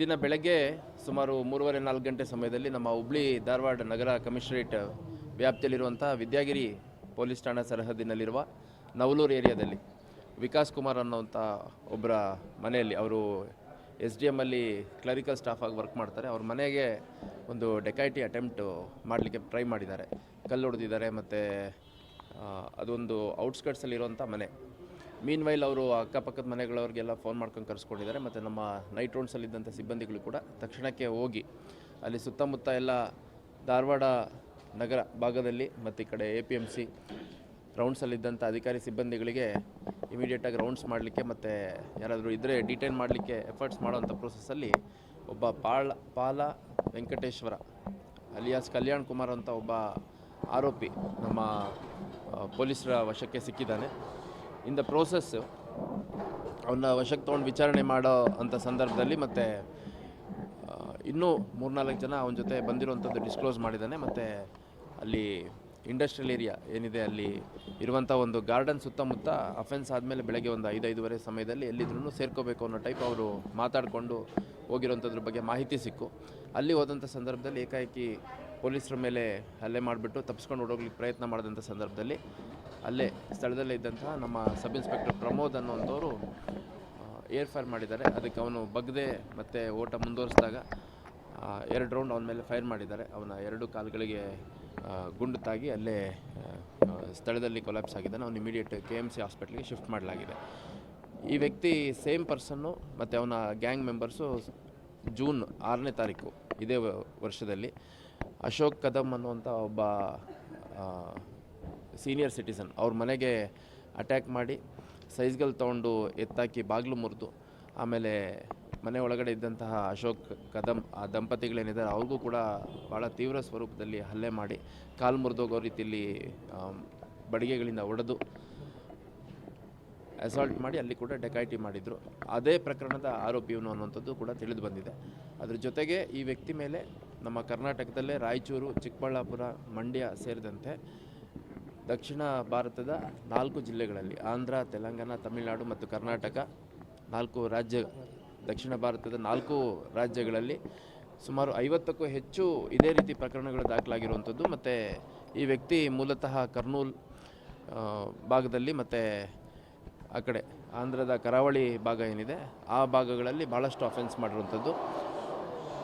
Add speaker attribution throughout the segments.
Speaker 1: ದಿನ ಬೆಳಗ್ಗೆ ಸುಮಾರು ಮೂರುವರೆ ನಾಲ್ಕು ಗಂಟೆ ಸಮಯದಲ್ಲಿ ನಮ್ಮ ಹುಬ್ಳಿ ಧಾರವಾಡ ನಗರ ಕಮಿಷನರೇಟ್ ವ್ಯಾಪ್ತಿಯಲ್ಲಿರುವಂಥ ವಿದ್ಯಾಗಿರಿ ಪೊಲೀಸ್ ಠಾಣಾ ಸರಹದ್ದಿನಲ್ಲಿರುವ ನವಲೂರು ಏರಿಯಾದಲ್ಲಿ ವಿಕಾಸ್ ಕುಮಾರ್ ಅನ್ನೋಂಥ ಒಬ್ಬರ ಮನೆಯಲ್ಲಿ ಅವರು ಎಸ್ ಡಿ ಎಮ್ಮಲ್ಲಿ ಕ್ಲರಿಕಲ್ ಸ್ಟಾಫ್ ಆಗಿ ವರ್ಕ್ ಮಾಡ್ತಾರೆ. ಅವ್ರ ಮನೆಗೆ ಒಂದು ಡೆಕೈಟಿ ಅಟೆಂಪ್ಟು ಮಾಡಲಿಕ್ಕೆ ಟ್ರೈ ಮಾಡಿದ್ದಾರೆ. ಕಲ್ಲು ಹೊಡೆದಿದ್ದಾರೆ ಮತ್ತು ಅದೊಂದು ಔಟ್ಸ್ಕರ್ಟ್ಸಲ್ಲಿರುವಂಥ ಮನೆ. ಮೀನ್ ವೈಲ್ ಅವರು ಅಕ್ಕಪಕ್ಕದ ಮನೆಗಳವ್ರಿಗೆಲ್ಲ ಫೋನ್ ಮಾಡ್ಕೊಂಡು ಕರೆಸ್ಕೊಂಡಿದ್ದಾರೆ. ಮತ್ತು ನಮ್ಮ ನೈಟ್ ರೌಂಡ್ಸಲ್ಲಿದ್ದಂಥ ಸಿಬ್ಬಂದಿಗಳು ಕೂಡ ತಕ್ಷಣಕ್ಕೆ ಹೋಗಿ ಅಲ್ಲಿ ಸುತ್ತಮುತ್ತ ಎಲ್ಲ ಧಾರವಾಡ ನಗರ ಭಾಗದಲ್ಲಿ ಮತ್ತು ಈ ಕಡೆ ಎ ಪಿ ಎಂ ಸಿ ರೌಂಡ್ಸಲ್ಲಿದ್ದಂಥ ಅಧಿಕಾರಿ ಸಿಬ್ಬಂದಿಗಳಿಗೆ ಇಮಿಡಿಯೇಟಾಗಿ ರೌಂಡ್ಸ್ ಮಾಡಲಿಕ್ಕೆ ಮತ್ತು ಯಾರಾದರೂ ಇದ್ದರೆ ಡಿಟೈನ್ ಮಾಡಲಿಕ್ಕೆ ಎಫರ್ಟ್ಸ್ ಮಾಡೋವಂಥ ಪ್ರೋಸೆಸ್ಸಲ್ಲಿ ಒಬ್ಬ ಪಾಳ, ಪಾಲ ವೆಂಕಟೇಶ್ವರ ಅಲಿಯಾಸ್ ಕಲ್ಯಾಣ್ ಕುಮಾರ್ ಅಂತ ಒಬ್ಬ ಆರೋಪಿ ನಮ್ಮ ಪೊಲೀಸರ ವಶಕ್ಕೆ ಸಿಕ್ಕಿದ್ದಾನೆ. ಇನ್ ದ ಪ್ರೋಸೆಸ್ ಅವನ್ನ ವಶಕ್ಕೆ ತೊಗೊಂಡು ವಿಚಾರಣೆ ಮಾಡೋ ಅಂಥ ಸಂದರ್ಭದಲ್ಲಿ ಮತ್ತು ಇನ್ನೂ ಮೂರ್ನಾಲ್ಕು ಜನ ಅವನ ಜೊತೆ ಬಂದಿರುವಂಥದ್ದು ಡಿಸ್ಕ್ಲೋಸ್ ಮಾಡಿದ್ದಾನೆ. ಮತ್ತು ಅಲ್ಲಿ ಇಂಡಸ್ಟ್ರಿಯಲ್ ಏರಿಯಾ ಏನಿದೆ, ಅಲ್ಲಿ ಇರುವಂಥ ಒಂದು ಗಾರ್ಡನ್ ಸುತ್ತಮುತ್ತ ಅಫೆನ್ಸ್ ಆದಮೇಲೆ ಬೆಳಗ್ಗೆ ಒಂದು ಐದೈದುವರೆ ಸಮಯದಲ್ಲಿ ಎಲ್ಲಿದ್ರೂ ಸೇರ್ಕೋಬೇಕು ಅನ್ನೋ ಟೈಪ್ ಅವರು ಮಾತಾಡಿಕೊಂಡು ಹೋಗಿರುವಂಥದ್ರ ಬಗ್ಗೆ ಮಾಹಿತಿ ಸಿಕ್ಕು. ಅಲ್ಲಿ ಹೋದಂಥ ಸಂದರ್ಭದಲ್ಲಿ ಏಕಾಏಕಿ ಪೊಲೀಸರ ಮೇಲೆ ಹಲ್ಲೆ ಮಾಡಿಬಿಟ್ಟು ತಪ್ಪಿಸ್ಕೊಂಡು ಓಡೋಗ್ಲಿಕ್ಕೆ ಪ್ರಯತ್ನ ಮಾಡಿದಂಥ ಸಂದರ್ಭದಲ್ಲಿ ಅಲ್ಲೇ ಸ್ಥಳದಲ್ಲೇ ಇದ್ದಂತಹ ನಮ್ಮ ಸಬ್ ಇನ್ಸ್ಪೆಕ್ಟರ್ ಪ್ರಮೋದ್ ಅನ್ನುವಂಥವರು ಏರ್ ಫೈರ್ ಮಾಡಿದ್ದಾರೆ. ಅದಕ್ಕೆ ಅವನು ಬಗ್ದೆ ಮತ್ತು ಓಟ ಮುಂದುವರಿಸಿದಾಗ ಎರಡು ರೌಂಡ್ ಅವನ ಮೇಲೆ ಫೈರ್ ಮಾಡಿದ್ದಾರೆ. ಅವನ ಎರಡು ಕಾಲುಗಳಿಗೆ ಗುಂಡು ತಾಗಿ ಅಲ್ಲೇ ಸ್ಥಳದಲ್ಲಿ ಕೊಲಾಪ್ಸ್ ಆಗಿದ್ದಾನೆ. ಅವನು ಇಮಿಡಿಯೇಟ್ ಕೆ ಎಂ ಸಿ ಹಾಸ್ಪಿಟ್ಲಿಗೆ ಶಿಫ್ಟ್ ಮಾಡಲಾಗಿದೆ. ಈ ವ್ಯಕ್ತಿ ಸೇಮ್ ಪರ್ಸನ್ನು ಮತ್ತು ಅವನ ಗ್ಯಾಂಗ್ ಮೆಂಬರ್ಸು ಜೂನ್ ಆರನೇ ತಾರೀಕು, ಇದೇ ವರ್ಷದಲ್ಲಿ ಅಶೋಕ್ ಕದಮ್ ಅನ್ನುವಂಥ ಒಬ್ಬ ಸೀನಿಯರ್ ಸಿಟಿಸನ್ ಅವ್ರ ಮನೆಗೆ ಅಟ್ಯಾಕ್ ಮಾಡಿ ಸೈಜ್ಗಳು ತೊಗೊಂಡು ಎತ್ತಾಕಿ ಬಾಗಿಲು ಮುರಿದು ಆಮೇಲೆ ಮನೆ ಒಳಗಡೆ ಇದ್ದಂತಹ ಅಶೋಕ್ ಕದಂ ಆ ದಂಪತಿಗಳೇನಿದ್ದಾರೆ ಅವ್ರಿಗೂ ಕೂಡ ಭಾಳ ತೀವ್ರ ಸ್ವರೂಪದಲ್ಲಿ ಹಲ್ಲೆ ಮಾಡಿ ಕಾಲು ಮುರಿದೋಗೋ ರೀತಿಯಲ್ಲಿ ಬಡಿಗೆಗಳಿಂದ ಒಡೆದು ಅಸಾಲ್ಟ್ ಮಾಡಿ ಅಲ್ಲಿ ಕೂಡ ಡೆಕಾಯಿಟಿ ಮಾಡಿದರು. ಅದೇ ಪ್ರಕರಣದ ಆರೋಪಿ ಇವನು ಅನ್ನುವಂಥದ್ದು ಕೂಡ ತಿಳಿದು ಬಂದಿದೆ. ಅದರ ಜೊತೆಗೆ ಈ ವ್ಯಕ್ತಿ ಮೇಲೆ ನಮ್ಮ ಕರ್ನಾಟಕದಲ್ಲೇ ರಾಯಚೂರು, ಚಿಕ್ಕಬಳ್ಳಾಪುರ, ಮಂಡ್ಯ ಸೇರಿದಂತೆ ದಕ್ಷಿಣ ಭಾರತದ ನಾಲ್ಕು ಜಿಲ್ಲೆಗಳಲ್ಲಿ ಆಂಧ್ರ, ತೆಲಂಗಾಣ, ತಮಿಳುನಾಡು ಮತ್ತು ಕರ್ನಾಟಕ ನಾಲ್ಕು ರಾಜ್ಯ, ದಕ್ಷಿಣ ಭಾರತದ ನಾಲ್ಕು ರಾಜ್ಯಗಳಲ್ಲಿ ಸುಮಾರು ಐವತ್ತಕ್ಕೂ ಹೆಚ್ಚು ಇದೇ ರೀತಿ ಪ್ರಕರಣಗಳು ದಾಖಲಾಗಿರುವಂಥದ್ದು. ಮತ್ತು ಈ ವ್ಯಕ್ತಿ ಮೂಲತಃ ಕರ್ನೂಲ್ ಭಾಗದಲ್ಲಿ ಮತ್ತು ಆ ಕಡೆ ಆಂಧ್ರದ ಕರಾವಳಿ ಭಾಗ ಏನಿದೆ, ಆ ಭಾಗಗಳಲ್ಲಿ ಭಾಳಷ್ಟು ಅಫೆನ್ಸ್ ಮಾಡಿರುವಂಥದ್ದು.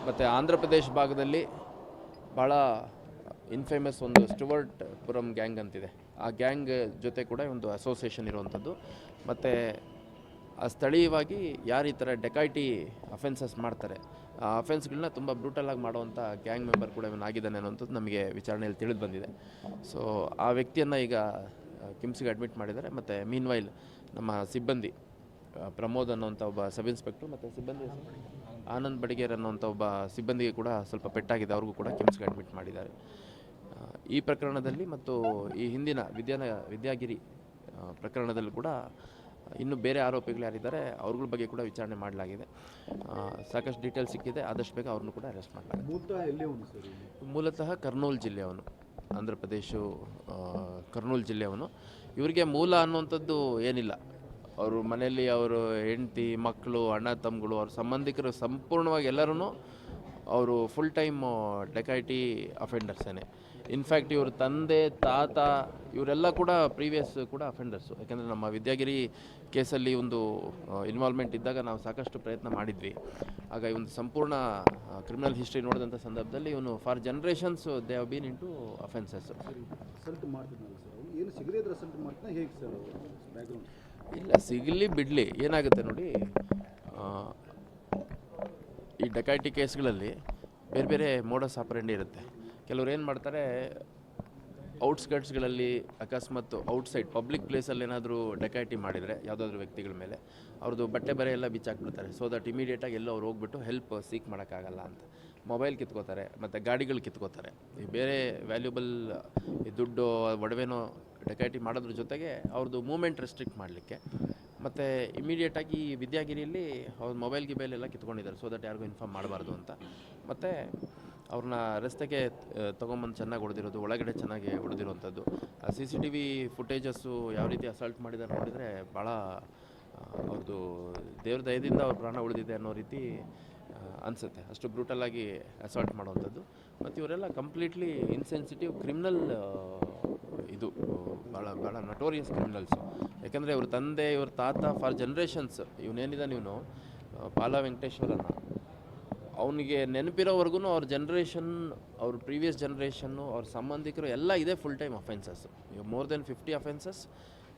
Speaker 1: ಮತ್ತು ಆಂಧ್ರ ಪ್ರದೇಶ ಭಾಗದಲ್ಲಿ ಭಾಳ ಇನ್ಫೇಮಸ್ ಒಂದು ಸ್ಟುವರ್ಟ್ ಪುರಂ ಗ್ಯಾಂಗ್ ಅಂತಿದೆ. ಆ ಗ್ಯಾಂಗ್ ಜೊತೆ ಕೂಡ ಒಂದು ಅಸೋಸಿಯೇಷನ್ ಇರುವಂಥದ್ದು. ಮತ್ತು, ಆ ಸ್ಥಳೀಯವಾಗಿ ಯಾರು ಈ ಥರ ಡೆಕಾಯ್ಟಿ ಅಫೆನ್ಸಸ್ ಮಾಡ್ತಾರೆ, ಆ ಅಫೆನ್ಸ್ಗಳನ್ನ ತುಂಬ ಬ್ರೂಟಲಾಗಿ ಮಾಡುವಂಥ ಗ್ಯಾಂಗ್ ಮೆಂಬರ್ ಕೂಡ ಇವನು ಆಗಿದ್ದಾನೆ ಅನ್ನೋಂಥದ್ದು ನಮಗೆ ವಿಚಾರಣೆಯಲ್ಲಿ ತಿಳಿದು ಬಂದಿದೆ. ಸೊ ಆ ವ್ಯಕ್ತಿಯನ್ನು ಈಗ ಕಿಮ್ಸ್ಗೆ ಅಡ್ಮಿಟ್ ಮಾಡಿದ್ದಾರೆ. ಮತ್ತು ಮೀನ್ ವೈಲ್ ನಮ್ಮ ಸಿಬ್ಬಂದಿ ಪ್ರಮೋದ್ ಅನ್ನೋಂಥ ಒಬ್ಬ ಸಬ್ ಇನ್ಸ್ಪೆಕ್ಟ್ರು ಮತ್ತು ಸಿಬ್ಬಂದಿ? ಆನಂದ್ ಬಡಿಗೇರ್ ಅನ್ನೋಂಥ ಒಬ್ಬ ಸಿಬ್ಬಂದಿಗೆ ಕೂಡ ಸ್ವಲ್ಪ ಪೆಟ್ಟಾಗಿದೆ. ಅವ್ರಿಗೂ ಕೂಡ ಕಿಮ್ಸ್ಗೆ ಅಡ್ಮಿಟ್ ಮಾಡಿದ್ದಾರೆ. ಈ ಪ್ರಕರಣದಲ್ಲಿ ಮತ್ತು ಈ ಹಿಂದಿನ ವಿದ್ಯಾನ ವಿದ್ಯಾಗಿರಿ ಪ್ರಕರಣದಲ್ಲೂ ಕೂಡ ಇನ್ನು ಬೇರೆ ಆರೋಪಿಗಳು ಯಾರಿದ್ದಾರೆ ಅವ್ರಗಳ ಬಗ್ಗೆ ಕೂಡ ವಿಚಾರಣೆ ಮಾಡಲಾಗಿದೆ. ಸಾಕಷ್ಟು ಡೀಟೇಲ್ಸ್ ಸಿಕ್ಕಿದೆ ಆದಷ್ಟು ಬೇಗ ಅವ್ರನ್ನೂ ಕೂಡ ಅರೆಸ್ಟ್ ಮಾಡಲಾಗಿದೆ
Speaker 2: ಮೂಲತಃ
Speaker 1: ಕರ್ನೂಲ್ ಜಿಲ್ಲೆಯವನು ಆಂಧ್ರ ಪ್ರದೇಶ ಕರ್ನೂಲ್ ಜಿಲ್ಲೆಯವನು ಇವರಿಗೆ ಮೂಲ ಅನ್ನುವಂಥದ್ದು ಏನಿಲ್ಲ. ಅವರು ಮನೆಯಲ್ಲಿ ಅವರು ಹೆಂಡತಿ ಮಕ್ಕಳು ಅಣ್ಣ ತಮ್ಮಗಳು ಅವ್ರ ಸಂಬಂಧಿಕರು ಸಂಪೂರ್ಣವಾಗಿ ಎಲ್ಲರೂ ಅವರು ಫುಲ್ ಟೈಮ್ ಡೆಕಾಯಿಟಿ ಅಫೆಂಡರ್ಸೇನೆ ಇನ್ಫ್ಯಾಕ್ಟ್ ಇವ್ರ ತಂದೆ ತಾತ ಇವರೆಲ್ಲ ಕೂಡ ಪ್ರೀವಿಯಸ್ ಕೂಡ ಅಫೆಂಡರ್ಸು ಯಾಕಂದರೆ ನಮ್ಮ ವಿದ್ಯಾಗಿರಿ ಕೇಸಲ್ಲಿ ಒಂದು ಇನ್ವಾಲ್ವ್ಮೆಂಟ್ ಇದ್ದಾಗ ನಾವು ಸಾಕಷ್ಟು ಪ್ರಯತ್ನ ಮಾಡಿದ್ವಿ. ಆಗ ಈ ಒಂದು ಸಂಪೂರ್ಣ ಕ್ರಿಮಿನಲ್ ಹಿಸ್ಟ್ರಿ ನೋಡಿದಂಥ ಸಂದರ್ಭದಲ್ಲಿ ಇವನು for generations they have been in to offences ಇಲ್ಲ ಸಿಗಲಿ ಬಿಡಲಿ. ಏನಾಗುತ್ತೆ ನೋಡಿ ಈ ಡಕಾಯಿಟಿ ಕೇಸ್ಗಳಲ್ಲಿ ಬೇರೆ ಬೇರೆ ಮೋಡಸ್ ಆಪರೇಂಡಿ ಇರುತ್ತೆ. ಕೆಲವ್ರು ಏನು ಮಾಡ್ತಾರೆ, ಔಟ್ಸ್ಕರ್ಟ್ಸ್ಗಳಲ್ಲಿ ಅಕಸ್ಮಾತ್ ಔಟ್ಸೈಡ್ ಪಬ್ಲಿಕ್ ಪ್ಲೇಸಲ್ಲಿ ಏನಾದರೂ ಡೆಕೈಟಿ ಮಾಡಿದರೆ, ಯಾವುದಾದ್ರೂ ವ್ಯಕ್ತಿಗಳ ಮೇಲೆ, ಅವ್ರದ್ದು ಬಟ್ಟೆ ಬರೆ ಎಲ್ಲ ಬಿಚ್ಚಾಕ್ಬಿಡ್ತಾರೆ. ಸೊ ದಟ್ ಇಮಿಡಿಯೇಟಾಗಿ ಎಲ್ಲೋ ಅವ್ರು ಹೋಗ್ಬಿಟ್ಟು ಹೆಲ್ಪ್ ಸೀಕ್ ಮಾಡೋಕ್ಕಾಗಲ್ಲ ಅಂತ. ಮೊಬೈಲ್ ಕಿತ್ಕೋತಾರೆ, ಮತ್ತು ಗಾಡಿಗಳು ಕಿತ್ಕೋತಾರೆ. ಈ ಬೇರೆ ವ್ಯಾಲ್ಯೂಬಲ್ ಈ ದುಡ್ಡು, ಒಡವೆನೋ ಡೆಕೈಟಿ ಮಾಡೋದ್ರ ಜೊತೆಗೆ ಅವ್ರದ್ದು ಮೂಮೆಂಟ್ ರೆಸ್ಟ್ರಿಕ್ಟ್ ಮಾಡಲಿಕ್ಕೆ, ಮತ್ತು ಇಮಿಡಿಯೇಟಾಗಿ ವಿದ್ಯಾಗಿರಿಯಲ್ಲಿ ಅವ್ರ ಮೊಬೈಲ್ ಗಿಬೈಲ್ ಎಲ್ಲ ಕಿತ್ಕೊಂಡಿದ್ದಾರೆ. ಸೊ ದಟ್ ಯಾರಿಗೂ ಇನ್ಫಾರ್ಮ್ ಮಾಡಬಾರ್ದು ಅಂತ. ಮತ್ತು ಅವ್ರನ್ನ ರಸ್ತೆಗೆ ತೊಗೊಂಬಂದು ಚೆನ್ನಾಗಿ ಹೊಡೆದಿರೋದು, ಒಳಗಡೆ ಚೆನ್ನಾಗಿ ಹೊಡೆದಿರುವಂಥದ್ದು. ಆ C C T V footages ಯಾವ ರೀತಿ ಅಸಾಲ್ಟ್ ಮಾಡಿದ್ದಾರೆ ನೋಡಿದರೆ ಭಾಳ ಅವ್ರದ್ದು ದೇವ್ರ ದಯದಿಂದ ಅವ್ರ ಪ್ರಾಣ ಉಳಿದಿದೆ ಅನ್ನೋ ರೀತಿ ಅನಿಸುತ್ತೆ. ಅಷ್ಟು ಬ್ರೂಟಲ್ಲಾಗಿ ಅಸಾಲ್ಟ್ ಮಾಡುವಂಥದ್ದು. ಮತ್ತು ಇವರೆಲ್ಲ ಕಂಪ್ಲೀಟ್ಲಿ ಇನ್ಸೆನ್ಸಿಟಿವ್ ಕ್ರಿಮಿನಲ್ ಇದು ಭಾಳ ಭಾಳ ನಟೋರಿಯಸ್ ಕ್ರಿಮಿನಲ್ಸು ಯಾಕಂದರೆ ಇವ್ರ ತಂದೆ, ಇವ್ರ ತಾತ ಫಾರ್ ಜನ್ರೇಷನ್ಸ್ ಇವನೇನಿದ್ದಾನೆ ಇವನು ಪಾಲ ವೆಂಕಟೇಶ್ವರನ. ಅವನಿಗೆ ನೆನಪಿರೋವರೆಗೂ ಅವ್ರ ಜನ್ರೇಷನ್ ಅವ್ರ ಪ್ರೀವಿಯಸ್ ಜನ್ರೇಷನ್ನು ಅವ್ರ ಸಂಬಂಧಿಕರು ಎಲ್ಲ ಇದೆ ಫುಲ್ ಟೈಮ್ ಅಫೆನ್ಸಸ್ ಇವಾಗ ಮೋರ್ ದೆನ್ ಫಿಫ್ಟಿ ಅಫೆನ್ಸಸ್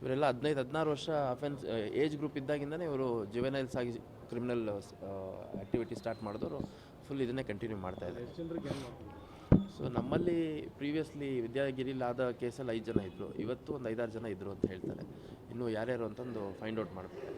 Speaker 1: ಇವರೆಲ್ಲ ಹದಿನೈದು ಹದಿನಾರು ವರ್ಷ ಅಫೆನ್ಸ್ ಏಜ್ ಗ್ರೂಪ್ ಇದ್ದಾಗಿಂದನೇ ಇವರು ಜುವೆನೈಲ್ಸ್ ಆಗಿ ಕ್ರಿಮಿನಲ್ ಆ್ಯಕ್ಟಿವಿಟಿ ಸ್ಟಾರ್ಟ್ ಮಾಡಿದವರು. ಫುಲ್ ಇದನ್ನೇ ಕಂಟಿನ್ಯೂ ಮಾಡ್ತಾ ಇದ್ದಾರೆ. ಸೊ ನಮ್ಮಲ್ಲಿ ಪ್ರೀವಿಯಸ್ಲಿ ವಿದ್ಯಾಗಿರಿಲಿ ಆದ ಕೇಸಲ್ಲಿ ಐದು ಜನ ಇದ್ದರು ಇವತ್ತು ಒಂದು ಐದಾರು ಜನ ಇದ್ದರು ಅಂತ ಹೇಳ್ತಾರೆ. ಇನ್ನು ಯಾರ್ಯಾರು ಅಂತಂದು ಫೈಂಡ್ ಔಟ್ ಮಾಡಬೇಕು.